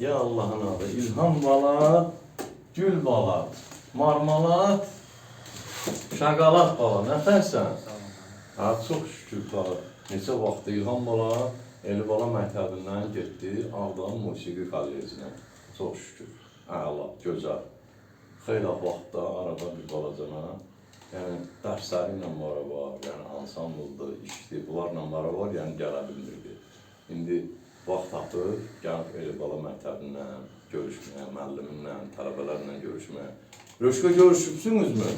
Ya Allah'ın adı. İlham bala, gül bala, marmalat, şaqalat bala. Nətərsən? Ha, çox şükür bala. Neçə vaxt İlham bala Eli bala məktəbindən getdi Ağdam Musiqi Kollecinə. Çox şükür. Əla, gözəl. Xeyli vaxtda arada bir balacana Yəni dərsləri ilə var yəni ansambldır, işdir, bunlarla var, yəni gələ bilmirdi. İndi vaxt tapıb, gəlib elə bala məktəbindən görüşməyə, müəllimimlə, tələbələrlə görüşməyə. Röşkə görüşübsünüzmü?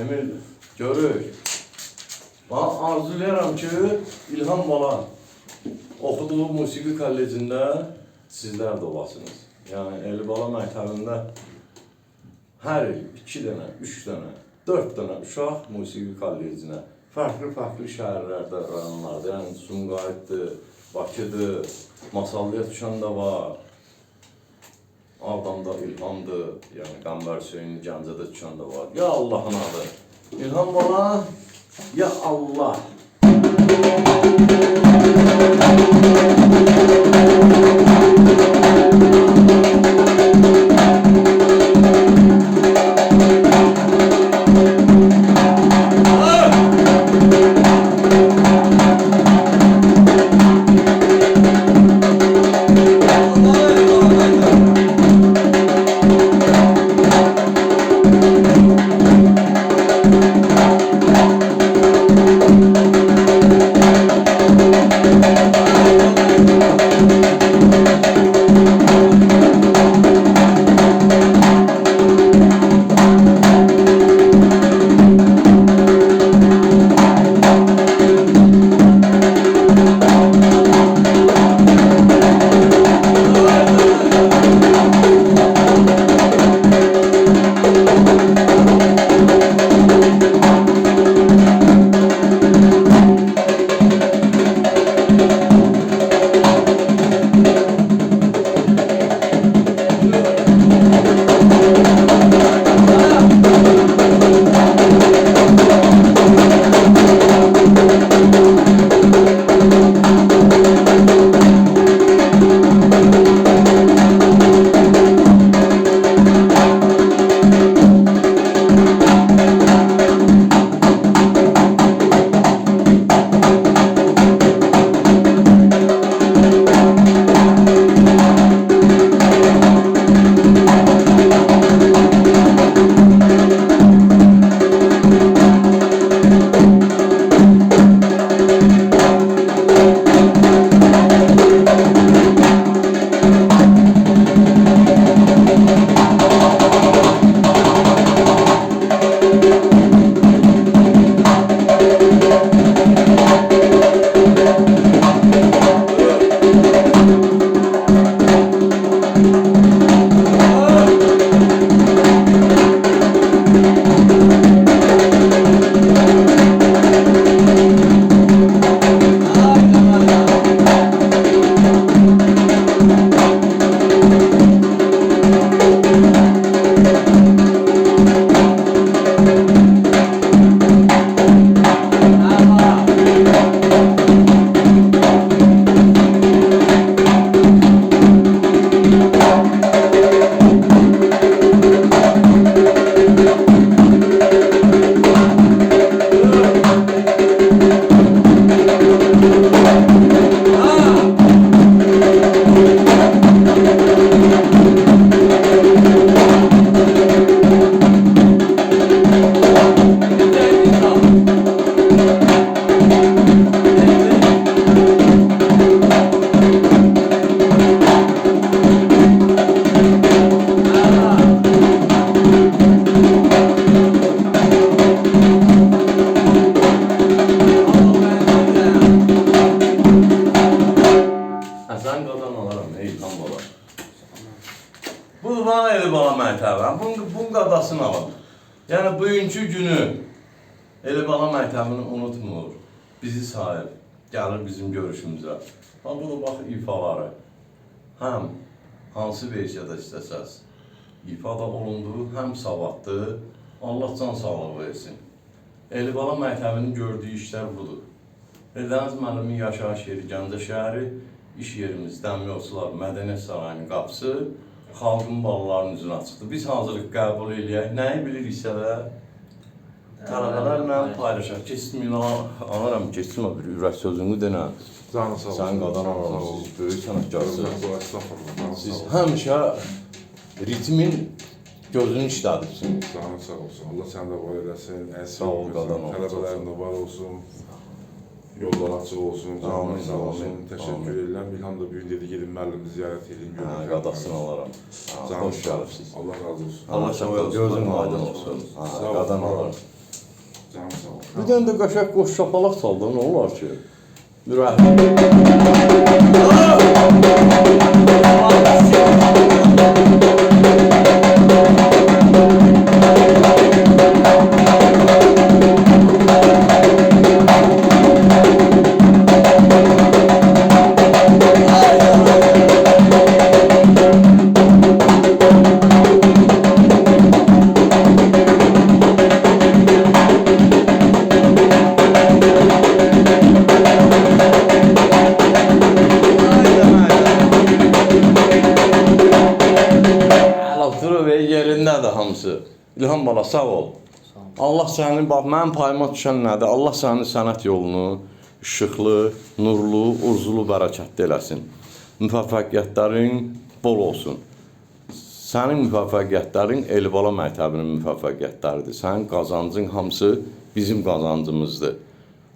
Emil, görük. Ben arzulayıram ki, İlham Bala oxuduğu musiqi kollecində sizlər də olasınız. Yəni Eli Bala məktəbində hər il 2 dənə, 3 dənə, 4 dənə uşaq musiqi kollecinə fərqli-fərqli şəhərlərdə, rayonlarda, yəni Sumqayıtdır, Bakıdır, Masallıya düşən də var. Ağdamda İlhamdır, yəni Qəmbər Hüseyni Gəncədə düşən də var. Ya Allahın adı. İlham bana, ya Allah. Məktəbə, bunun qadasını alın. Yəni bugünkü günü Eli bala məktəbini unutmur, bizi sahib, gəlir bizim görüşümüzə. Ha bu da bax ifaları. Həm hansı versiyada istəsəz ifada olunduğu həm savadlı, Allah can sağlığı versin. Eli bala məktəbinin gördüyü işlər budur. Eldəniz müəllimin yaşayış yeri Gəncə şəhəri, iş yerimiz Dəmir Yolçular Mədəniyyət Sarayının qapısı xalqın balalarının üzünə açıqdır. Biz hazırlıq qəbul eləyək. Nəyi biliriksə də tələbələrlə paylaşaq. Keçdim anaram, keçdim bir ürək sözünü denə. Canı sağ olsun. Sən qadan Sağ alırsın, olsun. siz böyük sənətkarsınız. Siz sağ həmişə ritmin gözünü işlədirsiniz. Canı sağ olsun. Allah səni də var eləsin. Sağ ol, qadan ol. Tələbələrin də var olsun. Yollar açıq olsun. Canlar sağ olsun. amin, Təşəkkür amin. edirəm. İlham da bugün dedi gedin müəllimi ziyarət edin. Görün. Ha, Canı Xoş gəlibsiz. Allah razı olsun. Allah şəfa gözün aydın olsun. Ol, qadan sağ ol. alaram. Canı sağ olsun. Bir dənə də qəşəng qoş şapalaq çaldı, nə olar ki? Ürək. Ey, yerindədir hamısı. İlham bala sağ ol. Allah sənin bax mənim payıma düşən nədir? Allah sənin sənət yolunu işıqlı, nurlu, urzulu, bərəkətli eləsin. Müvəffəqiyyətlərin bol olsun. Sənin müvəffəqiyyətlərin Elibala məktəbinin müvəffəqiyyətləridir. Sənin qazancın hamısı bizim qazancımızdır.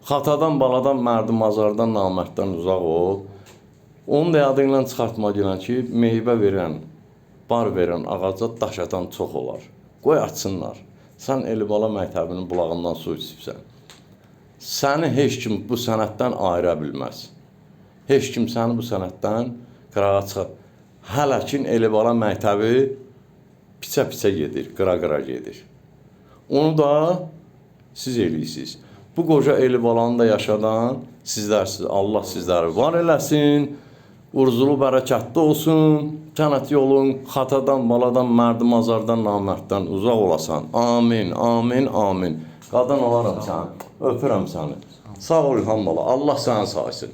Xatadan, baladan, mərdim, azardan, namərddən uzaq ol. Onun da yadından çıxartma gələn ki, meyvə verən, bar verən ağaca daş atan çox olar. Qoy açsınlar. Sən Elibala məktəbinin bulağından su içibsən. Səni heç kim bu sənətdən ayıra bilməz. Heç kim səni bu sənətdən qırağa çıxar. Hələ ki Elibala məktəbi piçə-piçə gedir, qıra-qıra gedir. Onu da siz eləyirsiniz. Bu qoca Elibalanı da yaşadan sizlərsiniz. Allah sizləri var eləsin. Urzulu bərəkətli olsun. Cənnət yolun xatadan, baladan, mərdim azardan, namərddən uzaq olasan. Amin, amin, amin. Qadan olaram səni. Öpürəm səni. Sağ ol İlham bala. Allah səni saysın.